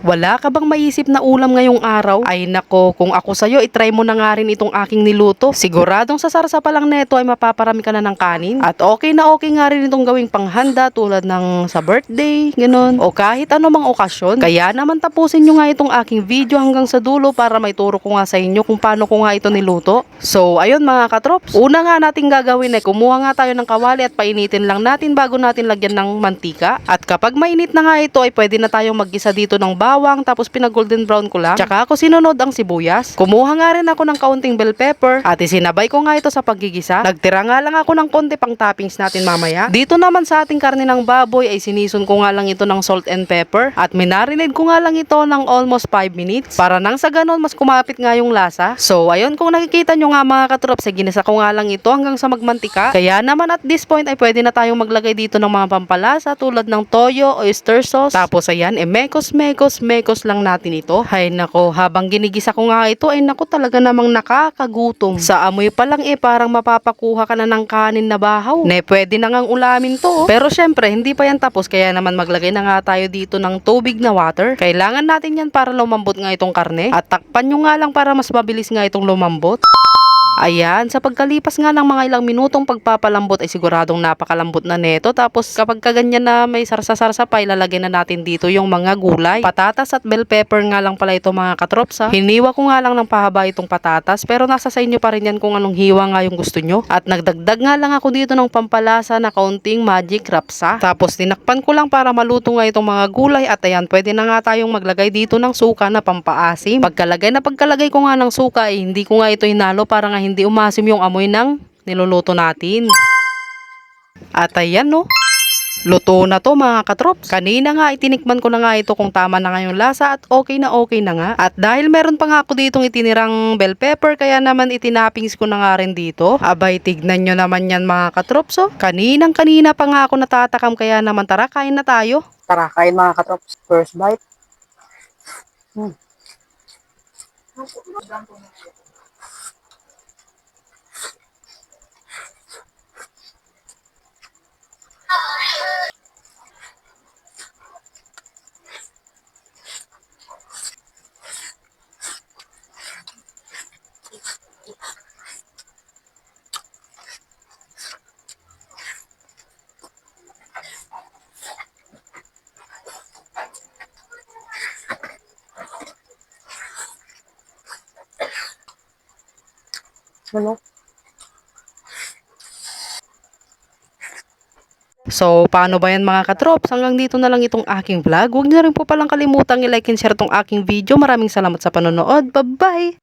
Wala ka bang maisip na ulam ngayong araw? Ay nako, kung ako sa'yo, itry mo na nga rin itong aking niluto. Siguradong sa sarsa pa lang neto ay mapaparami ka na ng kanin. At okay na okay nga rin itong gawing panghanda tulad ng sa birthday, ganun. O kahit anumang okasyon. Kaya naman tapusin nyo nga itong aking video hanggang sa dulo para may turo ko nga sa inyo kung paano ko nga ito niluto. So, ayun mga katrops. Una nga natin gagawin ay kumuha nga tayo ng kawali at painitin lang natin bago natin lagyan ng mantika. At kapag mainit na nga ito ay pwede na tayong maggisa dito ng bawang tapos pinag golden brown ko lang. Tsaka ako sinunod ang sibuyas. Kumuha nga rin ako ng kaunting bell pepper at isinabay ko nga ito sa paggigisa. Nagtira nga lang ako ng konti pang toppings natin mamaya. Dito naman sa ating karne ng baboy ay sinison ko nga lang ito ng salt and pepper at minarinade ko nga lang ito ng almost 5 minutes para nang sa ganon mas kumapit nga yung lasa. So ayun kung nakikita nyo nga mga katrops ay ginisa ko nga lang ito hanggang sa magmantika. Kaya naman at this point ay pwede na tayong maglagay dito ng mga pampalasa tulad ng toyo, oyster sauce. Tapos ayan, e mekos, mekos, mekos lang natin ito. Hay nako, habang ginigisa ko nga ito ay nako talaga namang nakakagutom. Sa amoy pa lang eh parang mapapakuha ka na ng kanin na bahaw. Ne, pwede na ngang ulamin to. oh. Pero syempre, hindi pa yan tapos kaya naman maglagay na nga tayo dito ng tubig na water. Kailangan natin yan para lumambot nga itong karne. At takpan nyo nga lang para mas mabilis nga itong lumambot. Ayan, sa pagkalipas nga ng mga ilang minutong pagpapalambot ay siguradong napakalambot na neto. Tapos kapag kaganyan na may sarsa-sarsa pa, ilalagay na natin dito yung mga gulay. Patatas at bell pepper nga lang pala ito mga katropsa. Hiniwa ko nga lang ng pahaba itong patatas pero nasa sa inyo pa rin yan kung anong hiwa nga yung gusto nyo. At nagdagdag nga lang ako dito ng pampalasa na kaunting magic rapsa. Tapos tinakpan ko lang para maluto nga itong mga gulay at ayan, pwede na nga tayong maglagay dito ng suka na pampaasim. Pagkalagay na pagkalagay ko nga ng suka ay hindi ko nga ito hinalo para nga hindi umasim yung amoy ng niluluto natin. At ayan no. Luto na to mga katrops. Kanina nga itinikman ko na nga ito kung tama na nga lasa at okay na okay na nga. At dahil meron pa nga ako ditong itinirang bell pepper kaya naman itinappings ko na nga rin dito. Abay tignan nyo naman yan mga katrops oh. Kaninang kanina pa nga ako natatakam kaya naman tara kain na tayo. Tara, kain mga katrops. First bite. Hmm. Ano? So, paano ba yan mga katrops? Hanggang dito na lang itong aking vlog. Huwag niyo rin po palang kalimutang i-like and share tong aking video. Maraming salamat sa panonood. Bye-bye!